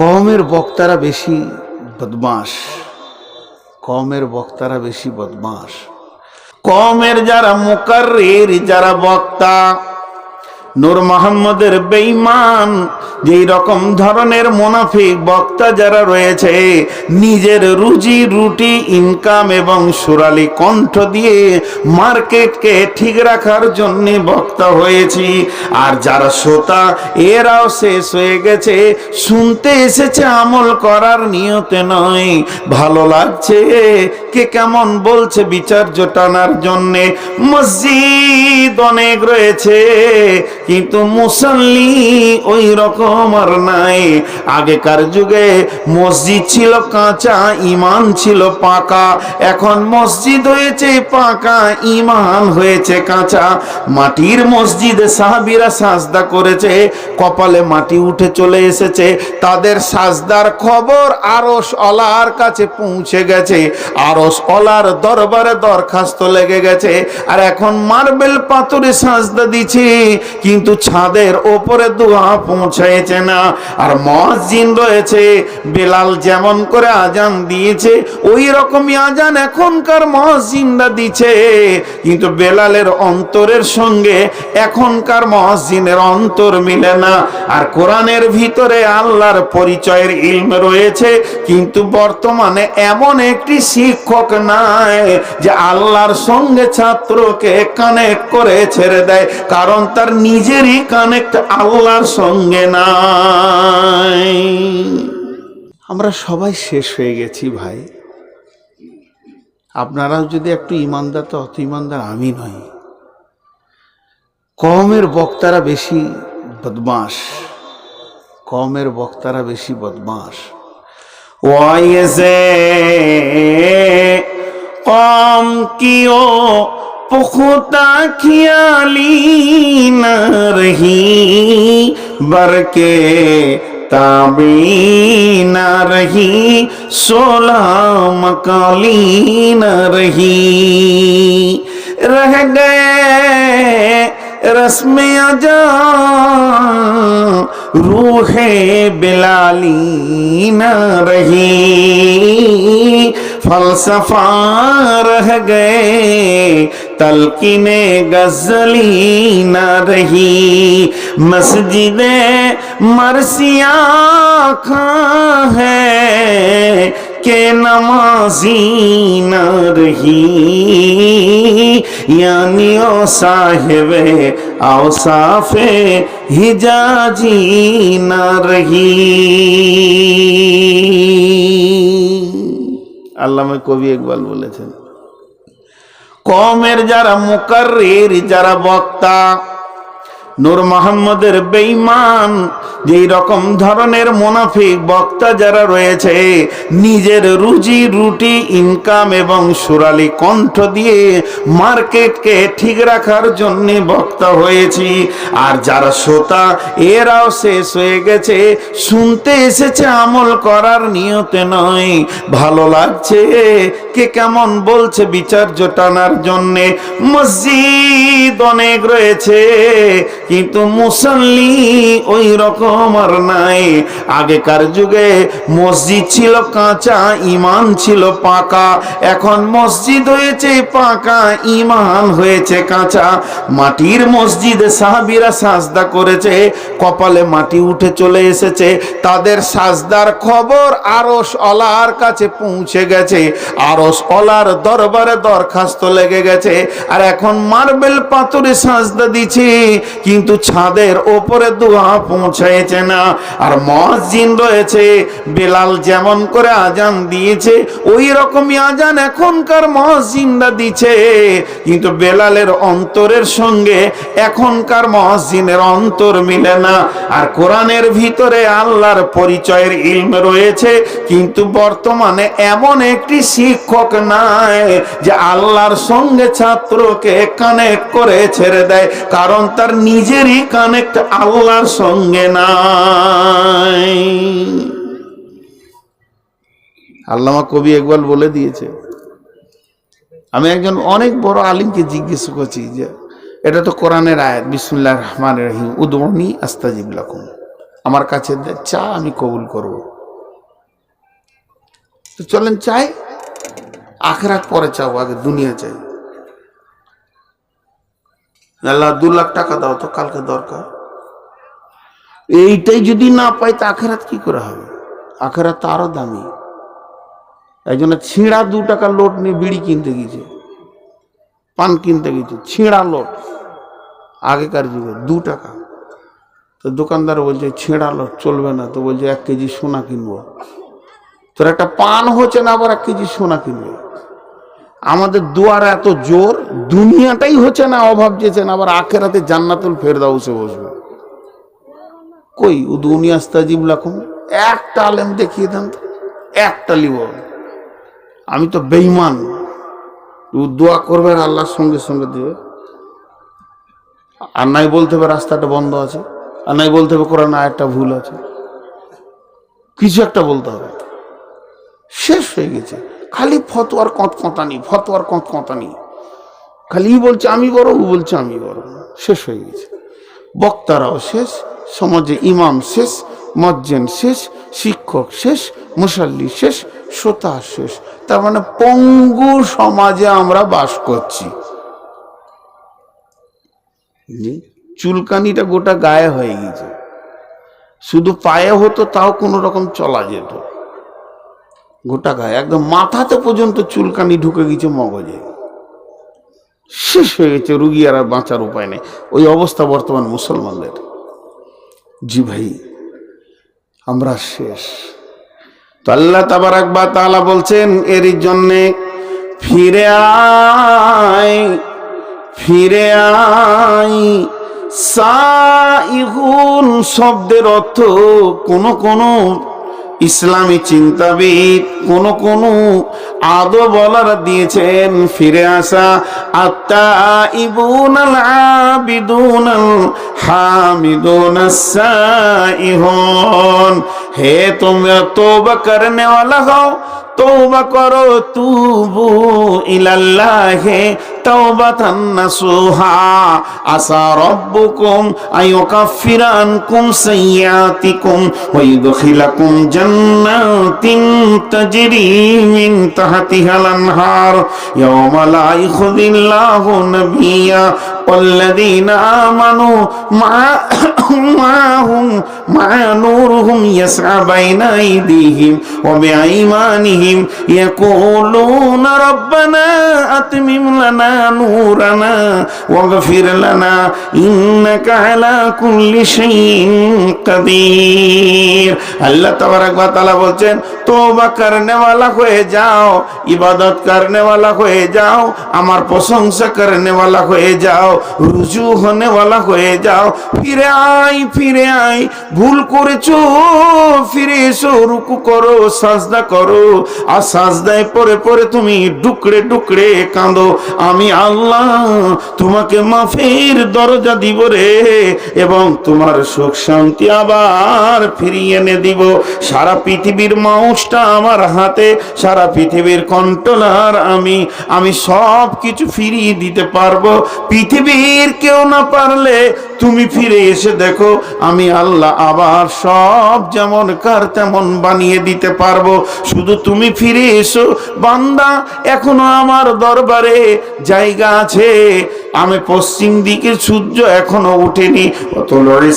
কমের বক্তারা বেশি বদমাস কমের বক্তারা বেশি বদমাস কমের যারা মুকার যারা বক্তা নূর মোহাম্মদের বেঈমান, যেই রকম ধরনের মুনাফিক বক্তা যারা রয়েছে, নিজের রুজি, রুটি, ইনকাম এবং সুরালি কণ্ঠ দিয়ে মার্কেটকে ঠিক রাখার জন্য বক্তা হয়েছি। আর যারা শ্রোতা, এরাও শেষ হয়ে গেছে। শুনতে এসেছে আমল করার নিয়তে নয়। ভালো লাগছে কে কেমন বলছে বিচার্য টানার জন্যে। মসজিদ অনেক রয়েছে। কিন্তু মুসল্লি ওই রকম আর নাই। আগেকার যুগে মসজিদ ছিল কাঁচা, ইমান ছিল পাকা। এখন মসজিদ হয়েছে পাকা, ইমান হয়েছে কাঁচা। মাটির মসজিদে সাহাবিরা সাজদা করেছে, কপালে মাটি উঠে চলে এসেছে। তাদের সাজদার খবর আরস অলার কাছে পৌঁছে গেছে। আরস অলার দরবারে দরখাস্ত লেগে গেছে। আর এখন মার্বেল পাথরে সাজদা দিচ্ছে। কিন্তু ছাদের ওপরে দোয়া পৌঁছাইছে না। আর মসজিদ রয়েছে, বেলাল যেমন করে আজান দিয়েছে ওই রকমই আজান এখনকার মসজিদরা দিচ্ছে। কিন্তু বেলালের অন্তরের সঙ্গে এখনকার মসজিদের অন্তর মিলে না। আর কোরআনের ভিতরে আল্লাহর পরিচয়ের ইলম রয়েছে, কিন্তু বর্তমানে এমন একটি শিক্ষক নাই যে আল্লাহর সঙ্গে ছাত্রকে কানেক্ট করে ছেড়ে দেয়। কারণ তার নিজেরই কানেক্ট আল্লাহর সঙ্গে নাই। আমরা সবাই শেষ হয়ে গেছি ভাই। আপনারাও যদি একটু ইমানদার তো অত ইমানদার আমি নই। কমের বক্তারা বেশি বদমাস কমের বক্তারা বেশি বদমাস ওয়াইসে কম কিও পুখতা খিয়ালি। बर के ताबी न रही, सोला मकाली न रही। रह गए रस्म अजा रूहे बिलाली न रही। फलसफा रह गए तलकिने गजली न रही मस्जिद मरसिया खां है के नमाजी न रही यानी ओ साहिब औसाफे हिजाजी न रही আল্লামা কবি ইকবাল বলেছেন কমের যারা মুকাররির যারা বক্তা নূর মোহাম্মদের বেঈমান, যেই রকম ধরনের মুনাফিক বক্তা যারা রয়েছে, নিজের রুজি, রুটি, ইনকাম এবং সুরালি কণ্ঠ দিয়ে মার্কেটকে ঠিক রাখার জন্য বক্তা হয়েছি। আর যারা শ্রোতা, এরাও শেষ হয়ে গেছে। শুনতে এসেছে আমল করার নিয়তে নয়। ভালো লাগছে কে কেমন বলছে বিচার্য টানার জন্যে। মসজিদ অনেক রয়েছে। কিন্তু মুসল্লি ওই রকম আর নাই। আগেকার যুগে মসজিদ ছিল কাঁচা, ইমান ছিল পাকা। এখন মসজিদ হয়েছে পাকা, ইমান হয়েছে কাঁচা। মাটির মসজিদে সাহাবিরা সাজদা করেছে, কপালে মাটি উঠে চলে এসেছে। তাদের সাজদার খবর আরস অলার কাছে পৌঁছে গেছে। আরস অলার দরবারে দরখাস্ত লেগে গেছে। আর এখন মার্বেল পাথরে সাজদা দিচ্ছে। কিন্তু ছাদের ওপরে দোয়া পৌঁছাইছে না। আর মসজিদ রয়েছে, বেলাল যেমন করে আজান দিয়েছে ওই রকমই আজান এখনকার মসজিদরা দিচ্ছে। কিন্তু বেলালের অন্তরের সঙ্গে এখনকার মসজিদের অন্তর মিলে না। আর কোরআনের ভিতরে আল্লাহর পরিচয়ের ইলম রয়েছে, কিন্তু বর্তমানে এমন একটি শিক্ষক নাই যে আল্লাহর সঙ্গে ছাত্রকে কানেক্ট করে ছেড়ে দেয়, কারণ তার নিজেরই কানেক্ট আল্লাহর সঙ্গে নাই। আল্লামা কবি একবার বলে দিয়েছে, আমি একজন অনেক বড় আলিমকে জিজ্ঞেস করছি যে, এটা তো কোরআনের আয়াত, বিসমুল্লাহ রহমান রহিম উদনি আস্তাজিব লাকুম। আমার কাছে চা আমি কবুল করব। তো চলেন চাই, আখরাত পরে চাও আগে দুনিয়া চাই। আল্লাহ দু লাখ টাকা দাও তো কালকে দরকার। এইটাই যদি না পাই তো আখেরাত কি করে হবে? আখেরাত তো আরও দামি। একজনে ছিঁড়া দু টাকা লোট নিয়ে বিড়ি কিনতে গেছে, পান কিনতে গেছে, ছিঁড়া লোট। আগেকার যুগে দু টাকা। তো দোকানদার বলছে, ছেঁড়া লোট চলবে না। তো বলছে, এক কেজি সোনা কিনবো। তোর একটা পান হচ্ছে না, আবার এক কেজি সোনা কিনবো। আমাদের দুয়ার এত জোর, দুনিয়াটাই হচ্ছে না, অভাব যেছে না, আবার আখেরাতে জান্নাতুল ফেরদাউসে বসবে। কই, ও দুনিয়া আস্তাজিব লাখুম একটা আলেম দেখিয়ে দেন তো, একটা লিব। আমি তো বেইমান ও দোয়া করবে আর আল্লাহর সঙ্গে সঙ্গে দিবে। আর নাই বলতে হবে রাস্তাটা বন্ধ আছে, আর নাই বলতে হবে কোরআন একটা ভুল আছে। কিছু একটা বলতে হবে। শেষ হয়ে গেছে। খালি ফতোয়ার কঁত কঁতানি ফতোয়ার কঁত কঁতানি খালি বলছে, আমি বড় ও বলছে, আমি বড় শেষ হয়ে গেছে। বক্তারাও শেষ, সমাজে ইমাম শেষ, মজ্জেন শেষ, শিক্ষক শেষ, মুসাল্লি শেষ, শ্রোতা শেষ। তার মানে পঙ্গু সমাজে আমরা বাস করছি। চুলকানিটা গোটা গায়ে হয়ে গেছে। শুধু পায়ে হতো, তাও কোনো রকম চলা যেত। গোটা গায়ে। একদম মাথাতে পর্যন্ত চুলকানি ঢুকে গেছে মগজে। শেষ হয়ে গেছে, রুগী আর বাঁচার উপায় নেই। ওই অবস্থা বর্তমান মুসলমানদের। জি ভাই, আমরা শেষ। তো আল্লাহ তাবারাক বা তাআলা বলছেন, এর জন্যে ফিরে আয় ফিরে আয়। সাইহুন শব্দের অর্থ কোন কোন ইসলামী চিন্তাবিদ কোন কোন আদো বলার দিয়েছেন, ফিরে আসা আত্মা ইবুন আবিদুন হামিদুন সাইহন। হে তোমরা তোবা করনে ওয়ালা হও তৌবা করো, তুবু ইলাল্লাহে তাওবাতান নাসুহা। আসা রব্বুকুম আয়ুকাফিরা আনকুম সাইয়াতিকুম ওয়া জান্নাতিন তাজরি মিন তাহতিহাল আনহার ইয়াওমা লা ইখযিল্লাহু নাবিয়্যা والذين آمنوا مع معهم مع نورهم يسعى بين أيديهم وبأيمانهم عليهم يقولون ربنا أتمم لنا نورنا واغفر لنا إنك على كل شيء قدير আল্লাহ তবরক তালা বলছেন তোবা করনে ওয়ালা হয়ে যাও, ইবাদত করনে ওয়ালা হয়ে যাও, আমার প্রশংসা করনে ওয়ালা হয়ে যাও, রুজু হনে ওয়ালা হয়ে যাও, ফিরে আই ফিরে আই ভুল করেছ, ফিরে এসো, রুকু করো, সাজদা করো আর সাজদায় পরে পরে তুমি ডুকরে ডুকরে কাঁদো। আমি আল্লাহ তোমাকে মাফের দরজা দিব রে, এবং তোমার সুখ শান্তি আবার ফিরিয়ে এনে দিব। সারা পৃথিবীর মাউসটা আমার হাতে, সারা পৃথিবীর কন্ট্রোলার আমি আমি সব কিছু ফিরিয়ে দিতে পারব। পৃথিবীর কেউ না পারলে তুমি ফিরে এসে দেখো, আমি আল্লাহ আবার সব যেমন কার তেমন বানিয়ে দিতে পারব। শুধু তুমি ফিরে এসো, বান্দা, এখনও আমার দরবারে জায়গা আছে। আমি পশ্চিম দিকে সূর্য এখনও উঠেনি অতলরে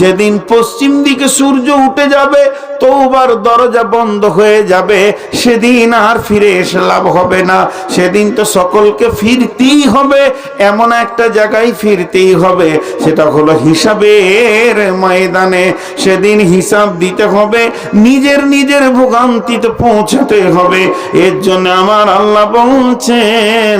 যেদিন পশ্চিম দিকে সূর্য উঠে যাবে তৌবার দরজা বন্ধ হয়ে যাবে, সেদিন আর ফিরে এসে লাভ হবে না। সেদিন তো সকলকে ফিরতেই হবে, এমন একটা জায়গায় ফিরতেই হবে, সেটা হলো হিসাবের ময়দানে। সেদিন হিসাব দিতে হবে, নিজের নিজের ভোগান্তিতে পৌঁছাতে হবে। এর জন্য আমার আল্লাহ বলছেন,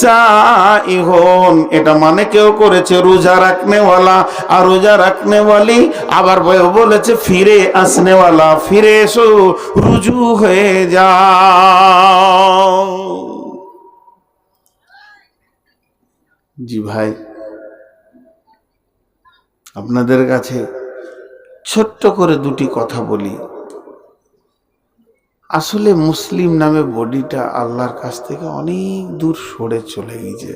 সাইহন, এটা মানে কেউ করেছে রোজা রাখনেওয়ালা, আর রোজা রাখনেওয়ালি আবার বলেছে ফিরে আসনেওয়ালা। ফিরে এসো, রুজু হয়ে যাও। জি ভাই, আপনাদের কাছে ছোট্ট করে দুটি কথা বলি। আসলে মুসলিম নামে বডিটা আল্লাহর কাছ থেকে অনেক দূর সরে চলে গেছে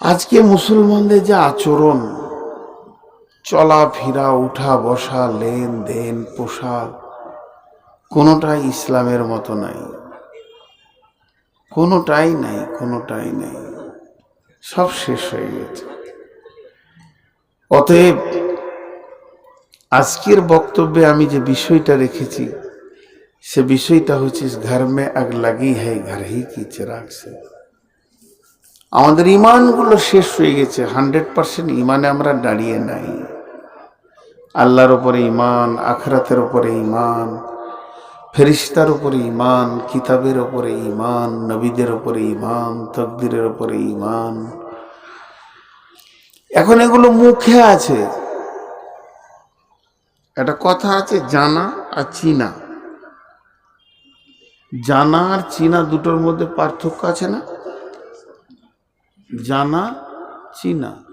আজকে মুসলমানদের যে আচরণ চলাফেরা উঠা, বসা লেনদেন পোশাক কোনোটাই ইসলামের মতো নাই। কোনোটাই নাই কোনোটাই নাই। সব শেষ হয়ে গেছে। অতএব আজকের বক্তব্যে আমি যে বিষয়টা রেখেছি, সে বিষয়টা হচ্ছে ঘর মে আগ লাগি হ্যাঁ ঘর হি কি চিরাগ সে। আমাদের ইমানগুলো শেষ হয়ে গেছে। হান্ড্রেড পার্সেন্ট ইমানে আমরা দাঁড়িয়ে নাই। আল্লাহর উপরে ইমান আখরাতের উপরে ইমান ফেরিস্তার উপরে ইমান কিতাবের উপরে ইমান নবীদের উপরে ইমান তকদিরের উপরে ইমান এখন এগুলো মুখে আছে। একটা কথা আছে, জানা আর চিনা। জানা আর চিনা দুটোর মধ্যে পার্থক্য আছে না? জানা, চিনা।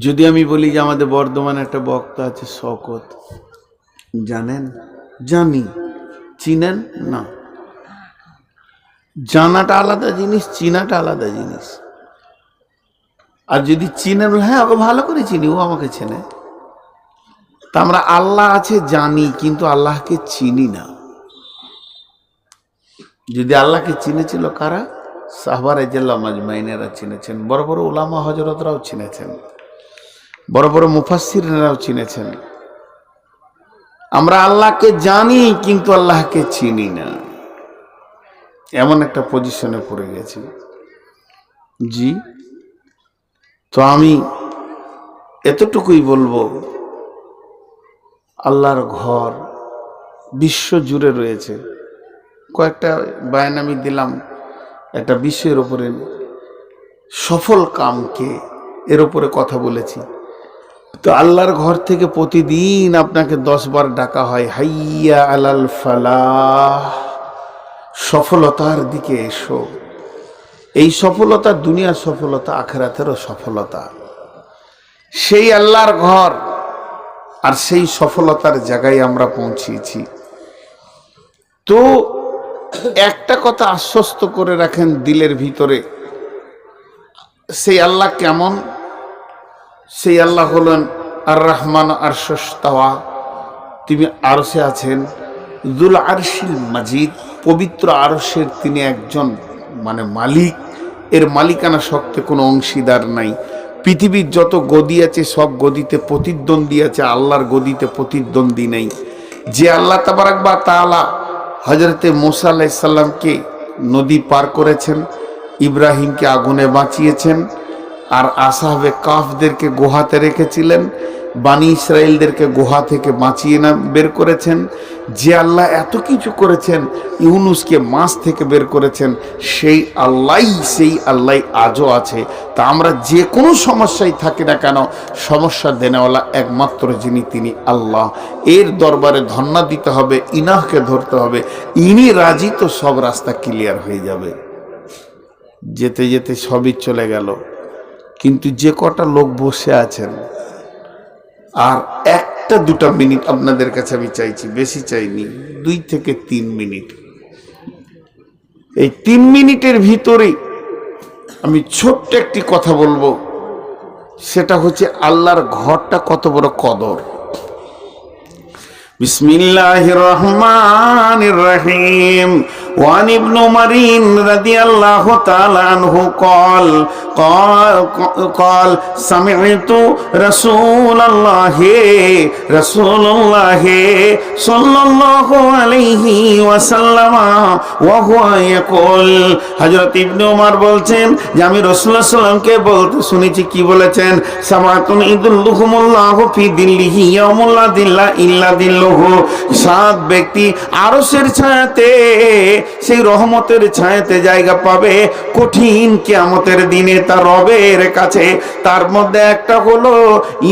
যদি আমি বলি যে আমাদের বর্ধমানে একটা বক্তা আছে শকত, জানেন? জানি। চিনেন? না। জানাটা আলাদা জিনিস, চিনাটা আলাদা জিনিস। আর যদি চিনেন হ্যাঁ ওকে ভালো করে চিনি, ও আমাকে চেনে। তা আমরা আল্লাহ আছে, জানি, কিন্তু আল্লাহকে চিনি না। যদি আল্লাহকে চিনেছিল কারা? সাহবার এজাল্লা মাজমাইনেরা চিনেছেন। বড় বড় ওলামা হজরতরাও চিনেছেন। বড় বড় মুফাসিররাও চিনেছেন। আমরা আল্লাহকে জানি, কিন্তু আল্লাহকে চিনি না। এমন একটা পজিশনে পড়ে গেছি। জি, তো আমি এতটুকুই বলব, আল্লাহর ঘর বিশ্ব জুড়ে রয়েছে। কয়েকটা বায়ান আমি দিলাম, একটা বিশ্বের ওপরে সফল কামকে এর ওপরে কথা বলেছি। তো আল্লাহর ঘর থেকে প্রতিদিন আপনাকে দশ বার ডাকা হয়, হাইয়া আলাল ফালাহ। সফলতার দিকে এসো। এই সফলতা দুনিয়ার সফলতা, আখেরাতেরও সফলতা। সেই আল্লাহর ঘর আর সেই সফলতার জায়গায় আমরা পৌঁছিয়েছি তো একটা কথা আশ্বস্ত করে রাখেন দিলের ভিতরে, সেই আল্লাহ কেমন? সেই আল্লাহ হলেন আর রহমান আর সস্তাওয়া তিনি আরসে আছেন। দুল আরশিল মাজিদ, পবিত্র আরসের তিনি একজন মানে মালিক। এর মালিকানা শক্তে কোনো অংশীদার নাই। পৃথিবীর যত গদি আছে, সব গদিতে প্রতিদ্বন্দ্বী আছে, আল্লাহর গদিতে প্রতিদ্বন্দ্বী নেই। যে আল্লাহ তাবারাকবা তালা হজরতে মোসা আলাইসাল্লামকে নদী পার করেছেন, ইব্রাহিমকে আগুনে বাঁচিয়েছেন আর আসাহাবে কাফদেরকে গুহাতে রেখেছিলেন, বানি ইসরায়েলদেরকে গুহা থেকে বাঁচিয়ে না বের করেছেন। যে আল্লাহ এত কিছু করেছেন, ইউনুসকে মাছ থেকে বের করেছেন, সেই আল্লাহ সেই আল্লাহ আজও আছে। তা আমরা যে কোনো সমস্যায় থাকি না কেন, সমস্যা দেনেওয়ালা একমাত্র যিনি তিনি আল্লাহ। এর দরবারে ধন্না দিতে হবে, ইনাহকে ধরতে হবে। ইনি রাজি তো সব রাস্তা ক্লিয়ার হয়ে যাবে। যেতে যেতে সবই চলে গেল। কিন্তু যে কটা লোক বসে আছেন, আর একটা দুটা মিনিট আপনাদের কাছে আমি চাইছি, বেশি চাইনি, দুই থেকে তিন মিনিট। এই তিন মিনিটের ভিতরে আমি ছোট্ট একটি কথা বলব, সেটা হচ্ছে আল্লাহর ঘরটা কত বড় কদর। বিসমিল্লাহ রহমান রহিম। وعن ابن مرين رضي الله تعالى عنه قال قال قال سمعت رسول الله رسول الله صلى الله عليه وسلم وهو يقول হযরত ইবনে ওমর বলছেন যে আমি রাসূলুল্লাহ সাল্লামকে বলতে শুনেছি কি বলেছেন সামাতুন ইদুল্লুহুমুল্লাহু ফি দিল্লিহি ইয়াউমুল্লা দিল্লা ইল্লা দিল্লুহু সাত ব্যক্তি আরশের ছায়াতে সেই রহমতের ছায়াতে জায়গা পাবে। কঠিন কিয়ামতের দিনে তার রবের কাছে। তার মধ্যে একটা হলো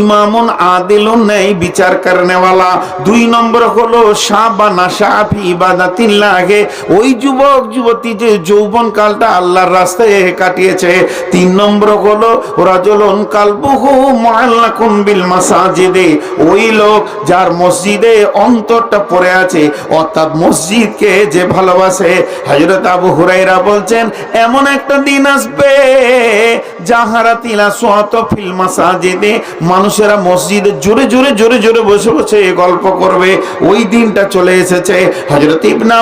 ইমামুন আদিলুন নেই, বিচার করনেওয়ালা। দুই নম্বর হলো শাবানা শাফি ইবাদাতিল্লাহে। ওই যুবক, যুবতী যে যৌবন কালটা আল্লাহর রাস্তায় কাটিয়েছে। তিন নম্বর হলো রাজলন কালবুহু মুআল্লাকুন বিল মাসাজিদে। ওই লোক যার মসজিদে অন্তরটা পড়ে আছে, অর্থাৎ মসজিদকে যে ভালোবাসে হযরত আবু হুরাইরা বলছেন এমন একটা দিন আসবে মানুষেরা মসজিদে জোরে জোরে জোরে জোরে বসে বসে গল্প করবে। ওই দিনটা চলে এসেছে।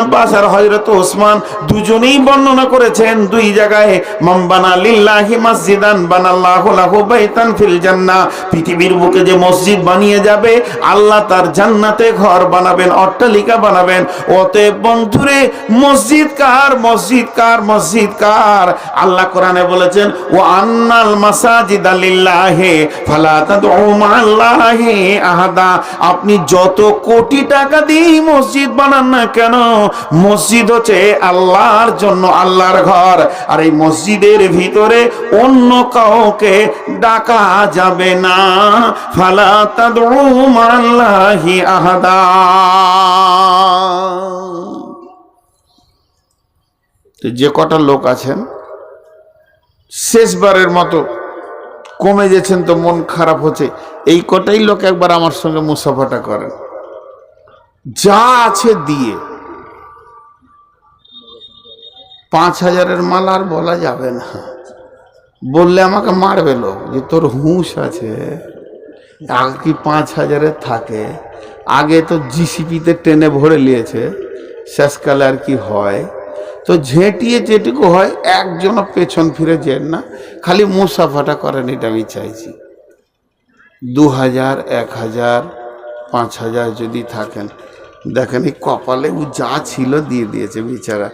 আব্বাস আর হযরত ওসমান দুজনেই বর্ণনা করেছেন দুই জায়গায় মাম্বানা লিল্লাহি মসজিদান পৃথিবীর বুকে যে মসজিদ বানিয়ে যাবে, আল্লাহ তার জান্নাতে ঘর বানাবেন, অট্টালিকা বানাবেন। অতএব বন্ধুরে, মসজিদ কার মসজিদ কার মসজিদ কার? আল্লাহ কোরআনে বলেছেন ও মাসাজিদ লিল্লাহি ফালা তাদউ মাআল্লাহি আহাদা। আপনি যত কোটি টাকা দিয়ে মসজিদ বানান না কেন, মসজিদ হচ্ছে আল্লাহর জন্য আল্লাহর ঘর। আর এই মসজিদের ভিতরে অন্য কাউকে ডাকা যাবে না। ফালা তাদউ মাআল্লাহি আহাদা। যে কটা লোক আছেন শেষবারের মতো কমে গেছেন তো মন খারাপ হচ্ছে। এই কটাই লোক একবার আমার সঙ্গে মুসাফাটা করেন। যা আছে দিয়ে। পাঁচ হাজারের মাল আর বলা যাবে না। বললে আমাকে মারবে লোক যে তোর হুঁশ আছে। আগে কি পাঁচ হাজারের থাকে? আগে তো জিসিপিতে টেনে ভরে নিয়েছে। শেষকালে আর কি হয়? তো ঝেঁটিয়ে যেটুকু হয়, একজনও পেছন ফিরে যেন না। খালি মুসাফাটা করেন, এটা আমি চাইছি। দু হাজার এক হাজার পাঁচ হাজার যদি থাকেন। দেখেন এই কপালে ও যা ছিল দিয়ে দিয়েছে বেচারা।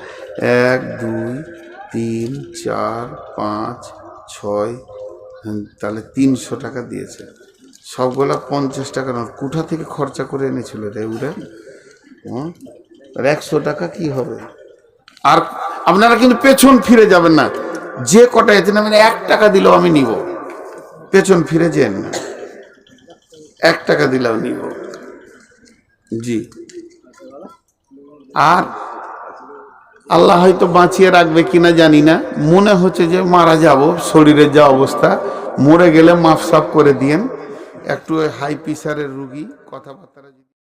এক, দুই, তিন, চার, পাঁচ, ছয় তাহলে তিনশো টাকা দিয়েছে। সবগুলা পঞ্চাশ টাকা নোট কোথা থেকে খরচা করে এনেছিল রে আর একশো টাকা কি হবে? আর আপনারা কিন্তু পেছন ফিরে যাবেন না। যে কটা এতে আমি এক টাকা দিলেও আমি নিব। পেছন ফিরে যেন না। এক টাকা দিলেও নিব। জি। আর আল্লাহ হয়তো বাঁচিয়ে রাখবে কিনা জানি না। মনে হচ্ছে যে মারা যাব শরীরের যা অবস্থা। মরে গেলে মাফ সাফ করে দিয়েন। একটু হাই প্রেশারের রুগী, কথাবার্তা